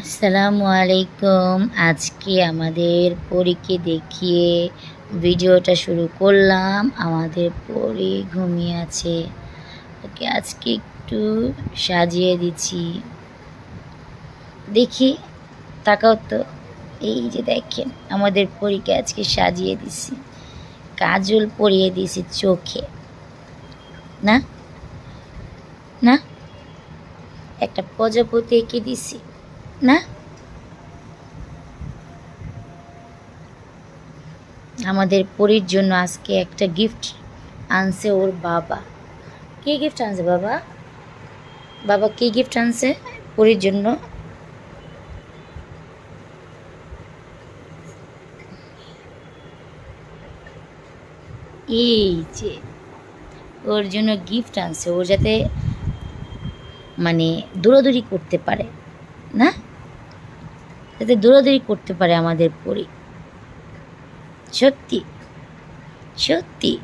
আসসালামু আলাইকুম। আজকে আমাদের পরীকে দেখিয়ে ভিডিওটা শুরু করলাম। আমাদের পরি ঘুমিয়ে আছে। ওকে, আজকে একটু সাজিয়ে দিচ্ছি। দেখি, তাকাও তো। এই যে দেখেন, আমাদের পরীকে আজকে সাজিয়ে দিছি কাজল পরিয়ে দিছি চোখে। না? না? একটা প্রজাপতি এঁকে দিছি না? আমাদের পরীর জন্য আজকে একটা গিফট আনছে ওর বাবা। কি গিফট আনছে বাবা? বাবা কি গিফট আনছে পরীর জন্য? এই যে, ওর জন্য গিফট আনছে, ও যাতে মানে দৌড়াদৌড়ি করতে পারে, না? যাতে দৌড়াদৌড়ি করতে পারে আমাদের পরি। সত্যি সত্যি।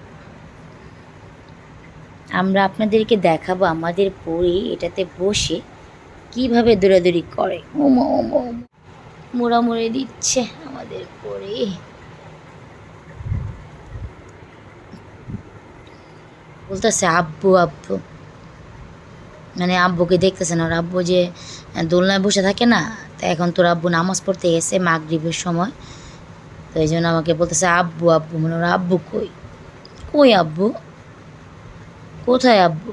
আমরা আপনাদেরকে দেখাবো আমাদের পরি এটাতে বসে কীভাবে দৌড়াদৌড়ি করে। ওমো। মোড়ামুড়ি দিচ্ছে আমাদের পরি। বলতেছে, আব্বু আব্বু। মানে আব্বুকে দেখতেছে না ওর আব্বু যে দোলনায় বসে থাকে না তো এখন তোর আব্বু নামাজ পড়তে গেছে মাগরিবের সময়। তো এই জন্য আমাকে বলতেছে, আব্বু আব্বু। মানে ওর আব্বু কই? কই আব্বু? কোথায় আব্বু?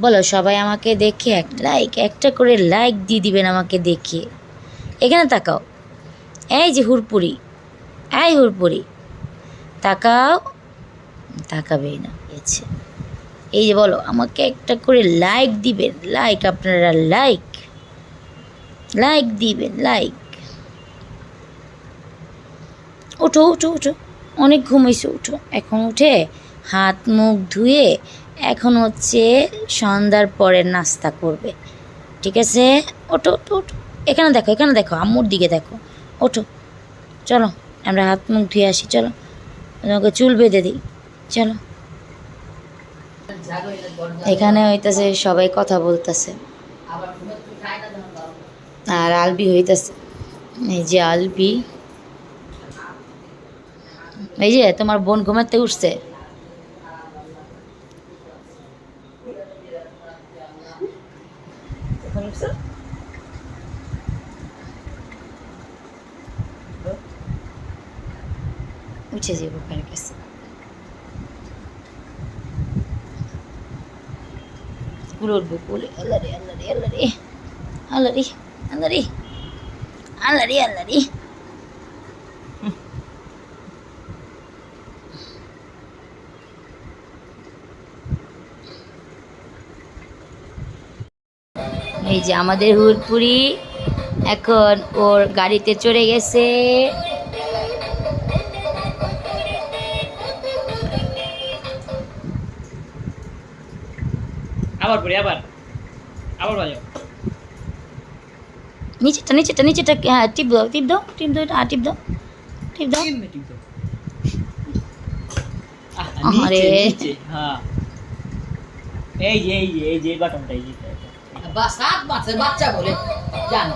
বলো, সবাই আমাকে দেখে এক লাইক একটা করে লাইক দিয়ে দিবেন আমাকে দেখে। এখানে তাকাও। এই যে হুরপুরি। এই হুরপুরি। তাকাও। তাকাবেই না, গেছে। এই যে বলো, আমাকে একটা করে লাইক দিবেন লাইক আপনারা লাইক লাইক দিবেন লাইক ওঠো ওঠো ওঠো, অনেক ঘুমাইছো উঠো এখন উঠে হাত মুখ ধুয়ে এখন হচ্ছে সন্ধ্যার পরের নাস্তা করবে। ঠিক আছে? ওঠো ওঠো ওঠো। এখানে দেখো এখানে দেখো, আম্মুর দিকে দেখো। ওঠো। চলো, আমরা হাত মুখ ধুয়ে আসি, চলো। তোমাকে চুল বেঁধে দিই। চলো। এখানে হইতাছে সবাই কথা বলতেছে। আর আলবি হইতাছে। এই যে আলবি। এই যে তোমার বোন ঘুমাতে উঠছে। উঠে যাব কাছে কুলে উঠবো কুলে আল্লাহ রে আল্লাহ রে আল্লাহ রে আল্লাহ রে আল্লাহ রে আল্লাহ রে আল্লাহ রে এই যে আমাদের হুরপুরি, এখন ওর গাড়িতে চড়ে গেছে। আবার পড়ি আবার। আবার বাজো নিচেটা নিচেটা নিচেটা হ্যাঁ টিপ দাও টিপ দাও টিপ দাও এটা টিপ দাও টিপ দাও। নিচে, নিচে, হ্যাঁ। এই যে এই যে এই যে বাটনটা এই যে সাত মাসের বাচ্চা বলে। জানো।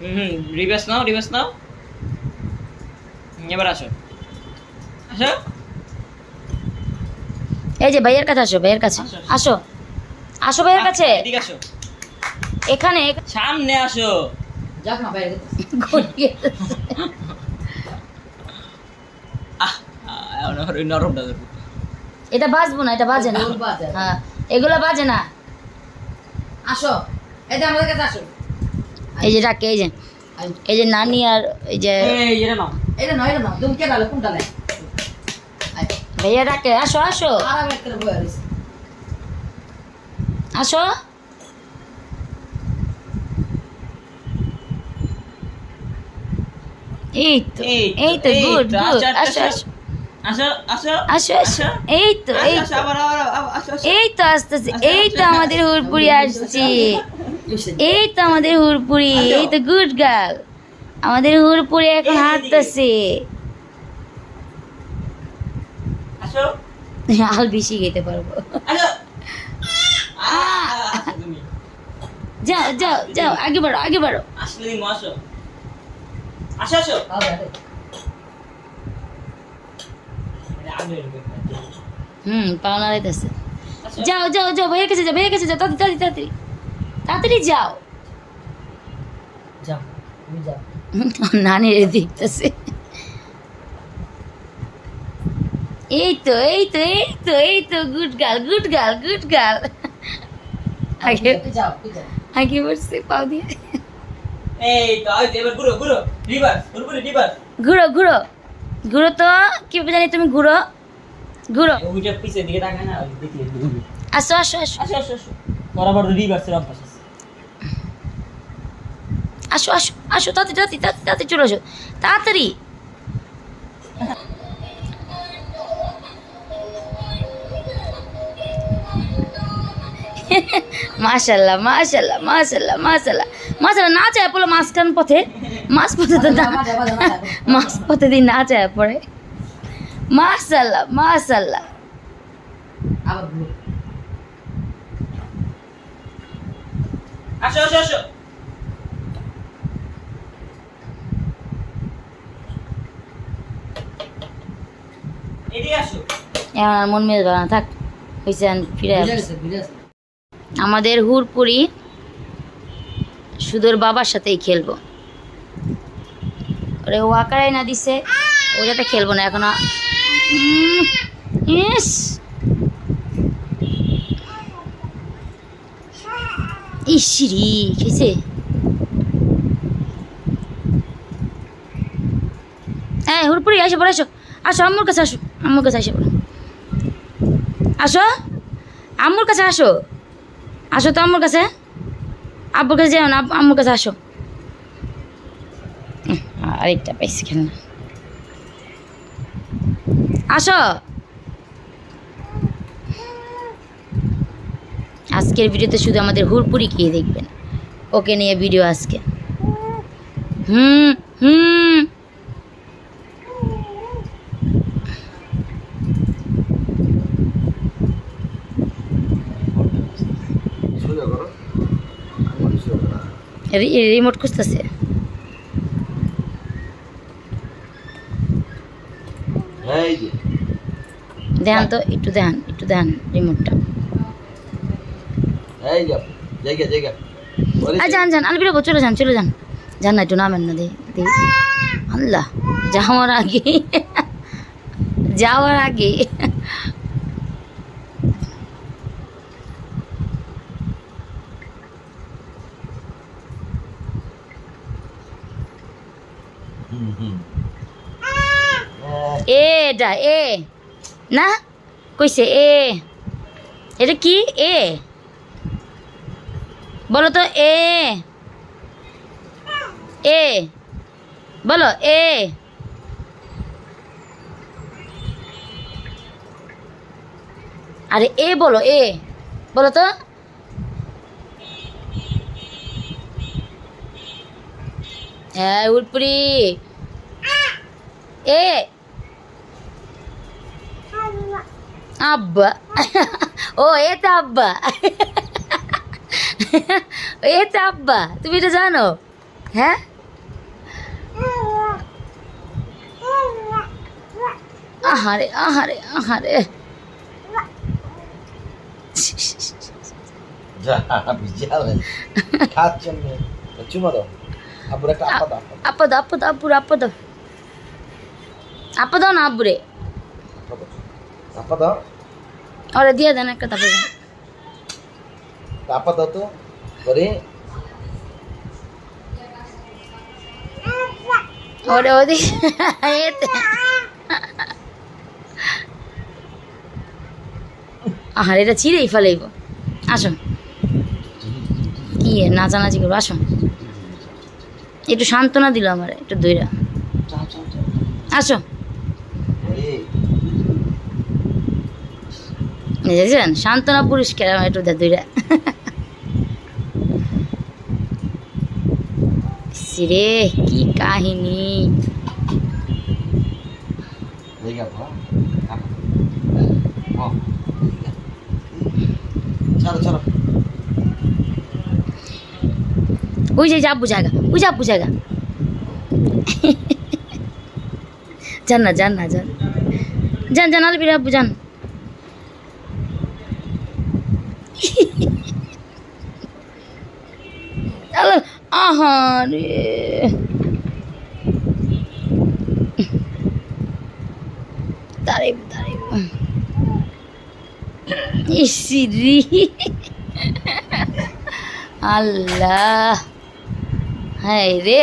হুম হুম রিভার্স নাও রিভার্স নাও। এবার আসো। আসো। এই যে ভাইয়ের কাছে আসো ভাইয়ের কাছে। আসো, আসো। ভাইয়ের কাছে। এখানে সামনে আসো। যাক না বাইরে এটা বাজবো না এটা বাজে না। বাজে। হ্যাঁ এগুলো বাজে না। আসো। এই যে আমাদের কাছে আসো। এই যে ডাকে এই যে এই যে নানি আর এই যে এই এটা নয় এটা তুমি কে ডালে কোনটা লাই ভাইয়া ডাকে আসো আসো। বয়ে আসো। এই তো এই তো গুড গুড আসো আসো এই তো এই তো। আবার আবার আবার, আসো আসো। এই তো আসতেছে এই তো আমাদের হুরপুরি আসছি। এই তো আমাদের হুরপুরি। এই তো গুড গার্ল আমাদের হুরপুরি এখন হাঁটতেছে আল বেশি খেতে পারব। যাও যাও যাও আগে বাড়ো আগে বাড়ো। হুম পাওনা রাইতেছে যাও যাও যাও ভাইয়ের কাছে যাও ভাইয়ের কাছে যাও তাড়াতাড়ি তাড়াতাড়ি। তাড়াতাড়ি যাও। যাও তুমি যাও। নানি রে দেখতেছে। এই তো এই তো এই তো এই তো good girl good girl good girl আগে আগে বসছে পাও দিয়ে। এই তো ওই তো, এবার ঘুরো ঘুরো রিভার্স ঘুরবো রিভার্স ঘুরো ঘুরো ঘুরো তো কি জানি তুমি ঘুরো ঘুরো। আসো আসো আসো। আসো আসো আসো। বরাবর রিভার্সের অভ্যাস আসো আসো আসো, তাড়াতাড়ি তাড়াতাড়ি তাড়াতাড়ি তাতে চলে আসো। তাড়াতাড়ি। মাশাল্লাহ মাশাল্লাহ মাশাল্লাহ মাশাল্লাহ। মাশাল্লাহ, না চায় পড়ল মাঝখান পথে মাছ পথে তো। মাছ পথে দিয়ে না চায় পড়ে। মাশাল্লাহ মাশাল্লাহ। আসো আসো আসো। এখন আর মন মেয়ে না থাক। হয়েছে ফিরে আমাদের হুরপুরি সুদোর বাবার সাথেই খেলব। ওরে ওয়াকারাই না দিছে ওইটাতে খেলব না এখন। ইস। ইসিরি খেয়েছে। হ্যাঁ হুরপুরি আসো পরে আসো। আসো আম্মুর কাছে আসো। আম্মুর কাছে আসো পড়ো আসো? আম্মুর কাছে আসো? আসো তো আম্মুর কাছে। আব্বুর কাছে যাও না আম্মুর কাছে আসো। আরেকটা পাইছি খেলনা আসো। আজকের ভিডিওতে শুধু আমাদের হুরপুরি খেয়ে দেখবেন। ওকে নিয়ে ভিডিও আজকে। হুম হুম সোজা করো আমার সোজা করো রি- রিমোট খুঁজতেছে। দেখান তো একটু দেখান একটু দেখান রিমোটটা যান যান আলবিরা চলে যান চলে যান। যান না একটু নামেন না দেখি দেখি আল্লাহ যাওয়ার আগে যাওয়ার আগে। এটা, এ। না? কইছে, এ। এটা কি? এ। বলো তো, এ। এ। বলো, এ। আরে, এ বলো এ। বলো তো। হ্যাঁ উড়পুরি। এ। আব্বা। ও এটা আব্বা। এটা আব্বা, তুমি এটা জানো? হ্যাঁ? আহারে আহারে আহারে। যা বিজালে খাচ্ছেন চুমা দাও। আপুর একটা আপা দাও আপা দাও আপা দাও আপুরে আপা দাও আপা দাও না আব্বুরে? আপা দাও ওরে দিয়ে দেন একটা। আপা দাও তো ওরে। ওদি এতে আহার এটা ছিঁড়েই ফেলাইব। আসো কি নাচানাচি করব আসো একটু সান্ত্বনা দিল আমার, একটু দইরা। আসো। দেখছেন, সান্ত্বনা পুরস্কার আমার একটু দইরা। রে কি কাহিনী। জায়গা আপা ও চলো চলো ওই যে যাব জায়গা ওই যাব জায়গা যান না যান না যান যান যান আলবির আব্বু যান আলো আহা রে দাঁড়াইব দাঁড়াইব ইসিরি আল্লাহ হায় রে।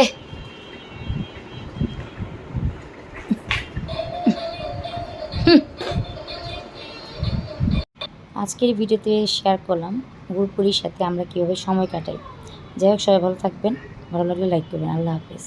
আজকের ভিডিওতে শেয়ার করলাম গুরপুরির সাথে আমরা কীভাবে সময় কাটাই। যাই হোক, সবাই ভালো থাকবেন। ভালো লাগলে লাইক করবেন। আল্লাহ হাফেজ।